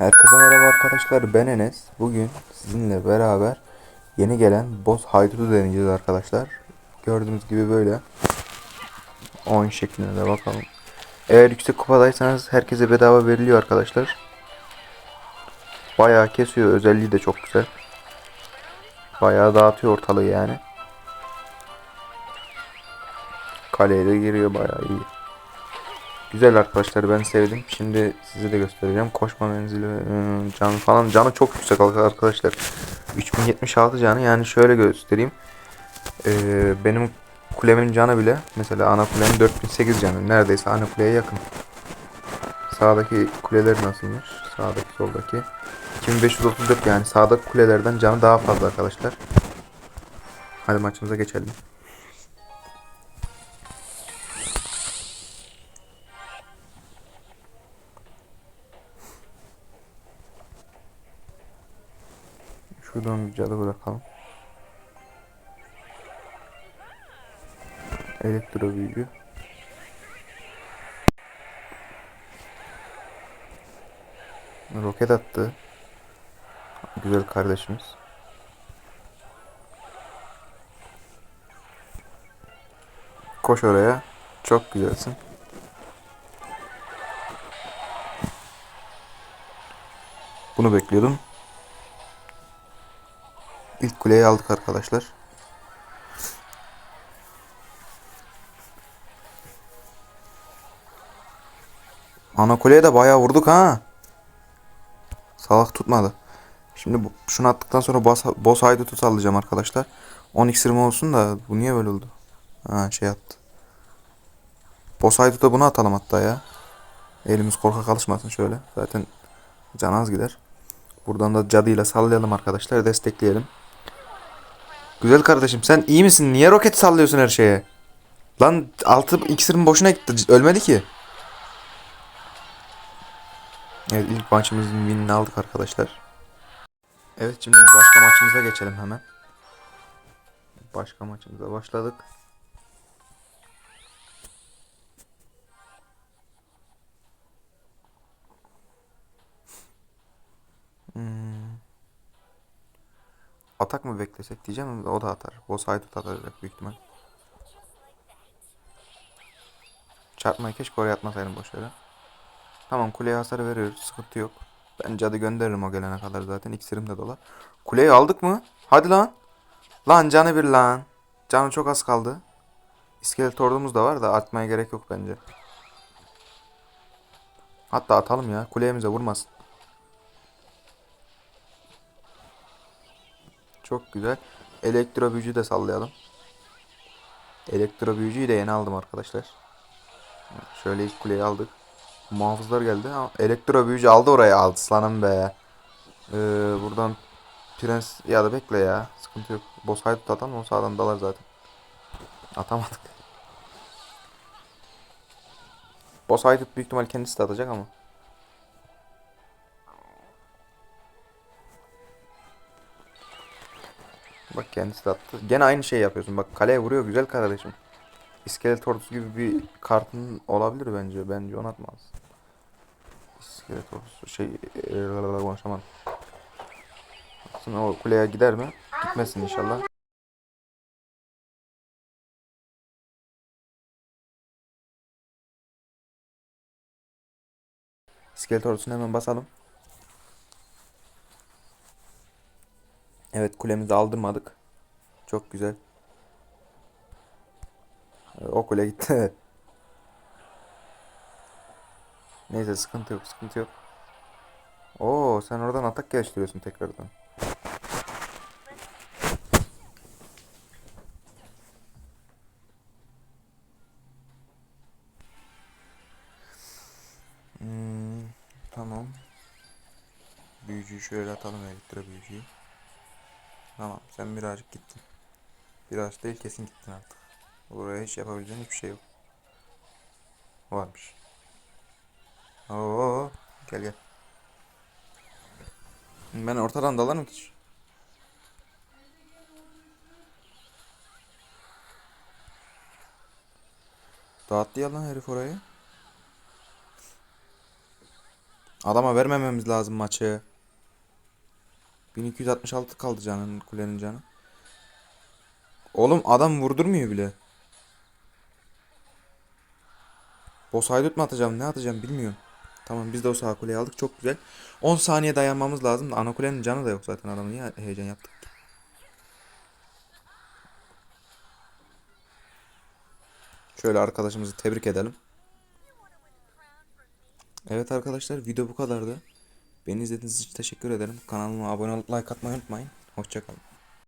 Herkese merhaba arkadaşlar ben Enes. Bugün sizinle beraber yeni gelen Boss Haydut'u deneyeceğiz arkadaşlar. Gördüğünüz gibi böyle 10 şeklinde de bakalım. Eğer yüksek kupadaysanız herkese bedava veriliyor arkadaşlar. Bayağı kesiyor özelliği de çok güzel. Bayağı dağıtıyor ortalığı yani. Kaleye de giriyor bayağı iyi. Güzel arkadaşlar ben sevdim. Şimdi size de göstereceğim. Koşma menzili, ıı, canı falan. Canı çok yüksek arkadaşlar. 3076 canı yani şöyle göstereyim. Ee, benim kulemin canı bile mesela ana kulemin 4008 canı. Neredeyse ana kuleye yakın. Sağdaki kuleler nasılmış? Sağdaki soldaki. 2534 yani sağdaki kulelerden canı daha fazla arkadaşlar. Hadi maçımıza geçelim. Şuradan bir cadı bırakalım. Elektro büyücü. Roket attı. Güzel kardeşimiz. Koş oraya. Çok güzelsin. Bunu bekliyordum. İlk kuleyi aldık arkadaşlar. Ana kuleye de bayağı vurduk ha. Salak tutmadı. Şimdi şunu attıktan sonra boss, boss haydut'u sallayacağım arkadaşlar. 10 iksirim olsun da bu niye böyle oldu? Ha şey attı. Boss haydut'a bunu atalım hatta ya. Elimiz korkak alışmasın şöyle. Zaten can az gider. Buradan da cadıyla sallayalım arkadaşlar. Destekleyelim. Güzel kardeşim sen iyi misin? Niye roket sallıyorsun her şeye? Lan altı iksirim boşuna gitti. Ölmedi ki. Evet ilk maçımızın winini aldık arkadaşlar. Evet şimdi başka maçımıza geçelim hemen. Başka maçımıza başladık. Atak mı beklesek diyeceğim o da atar. Boss haydut atacak büyük ihtimal. Çarpmayı keşke oraya atmasaydım boş. Tamam kuleye hasar veriyoruz. Sıkıntı yok. Ben cadı gönderirim o gelene kadar zaten. İksirim de dolar. Kuleyi aldık mı? Hadi lan. Lan canı bir lan. Canı çok az kaldı. İskelet ordumuz da var da atmaya gerek yok bence. Hatta atalım ya. Kuleyemize vurmasın. Çok güzel. Elektro büyücü de sallayalım. Elektro büyücüyü de yeni aldım arkadaşlar. Şöyle ilk kuleyi aldık. Muhafızlar geldi. Elektro büyücü aldı oraya aslanım be. Ee, buradan Prens ya da bekle ya. Sıkıntı yok. Boss haydut atan o sağdan dalar zaten. Atamadık. Boss haydut büyük ihtimal kendisi de atacak ama. Bak kendisi de attı. Gene aynı şey yapıyorsun. Bak kaleye vuruyor güzel kardeşim. İskelet ordusu gibi bir kartın olabilir bence. Bence onu atmaz. İskelet ordusu şey eee, konuşamadım. Aslında o kuleye gider mi? Gitmesin inşallah. İskelet ordusunu hemen basalım. Evet kulemizi aldırmadık. Çok güzel. Ee, O kule gitti. Neyse sıkıntı yok sıkıntı yok. Oo sen oradan atak geliştiriyorsun tekrardan. Hmm, tamam. Büyücüyü şöyle atalım elektro büyücüyü. Tamam sen birazcık gittin. Biraz değil kesin gittin artık. Buraya hiç yapabileceğin hiçbir şey yok. Varmış. Oo, gel gel. Ben ortadan dalarım ki. Dağıttı ya lan herif orayı. Adama vermememiz lazım maçı. 1266 kaldı canın kulenin canı. Oğlum adam vurdurmuyor bile. Boss haydut mu atacağım ne atacağım bilmiyorum. Tamam biz de o sağ kuleyi aldık çok güzel. 10 saniye dayanmamız lazım ana kulenin canı da yok zaten adamın niye heyecan yaptık. Şöyle arkadaşımızı tebrik edelim. Evet arkadaşlar video bu kadardı. Beni izlediğiniz için teşekkür ederim. Kanalıma abone olup like atmayı unutmayın. Hoşçakalın.